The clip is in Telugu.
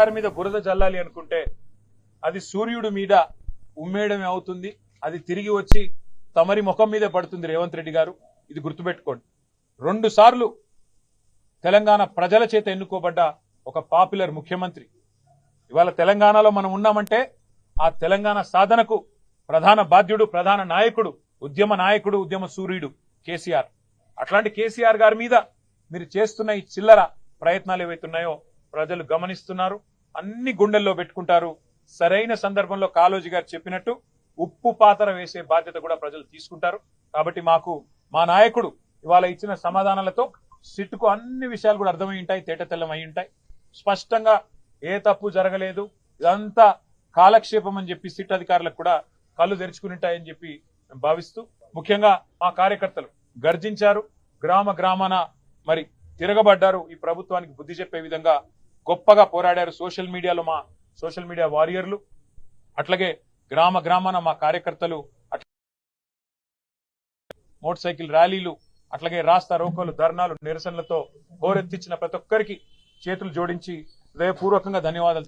గారి మీద బురద చల్లాలి అనుకుంటే అది సూర్యుడి మీద ఉమ్మేయడమే అవుతుంది. అది తిరిగి వచ్చి తమరి ముఖం మీద పడుతుంది రేవంత్ రెడ్డి గారు. ఇది గుర్తుపెట్టుకోండి. రెండు సార్లు తెలంగాణ ప్రజల చేత ఎన్నుకోబడ్డ ఒక పాపులర్ ముఖ్యమంత్రి. ఇవాళ తెలంగాణలో మనం ఉన్నామంటే ఆ తెలంగాణ సాధనకు ప్రధాన బాధ్యుడు ప్రధాన నాయకుడు ఉద్యమ నాయకుడు ఉద్యమ సూర్యుడు కేసీఆర్. అట్లాంటి కేసీఆర్ గారి మీద మీరు చేస్తున్న ఈ చిల్లర ప్రయత్నాలు ఏవైతున్నాయో ప్రజలు గమనిస్తున్నారు అన్ని గుండెల్లో పెట్టుకుంటారు. సరైన సందర్భంలో కాలోజీ గారు చెప్పినట్టు ఉప్పు పాతర వేసే బాధ్యత కూడా ప్రజలు తీసుకుంటారు. కాబట్టి మాకు మా నాయకుడు ఇవాళ ఇచ్చిన సమాధానాలతో సిట్టుకు అన్ని విషయాలు కూడా అర్థమై ఉంటాయి తేటతెల్లం అయి ఉంటాయి. స్పష్టంగా ఏ తప్పు జరగలేదు. ఇదంతా కాలక్షేపం అని చెప్పి సిట్ అధికారులకు కూడా కళ్ళు తెరుచుకునిటాయని చెప్పి భావిస్తూ ముఖ్యంగా మా కార్యకర్తలు గర్జించారు. గ్రామ గ్రామాన మరి తిరగబడ్డారు. ఈ ప్రభుత్వానికి బుద్ధి చెప్పే విధంగా గొప్పగా పోరాడారు సోషల్ మీడియాలో మా సోషల్ మీడియా వారియర్లు. అట్లాగే గ్రామ గ్రామాన మా కార్యకర్తలు అట్ల- మోటార్ సైకిల్ ర్యాలీలు అట్లాగే రాస్తా రోకోలు ధర్నాలు నిరసనలతో హోరెత్తిచ్చిన ప్రతి ఒక్కరికి చేతులు జోడించి హృదయపూర్వకంగా ధన్యవాదాలు.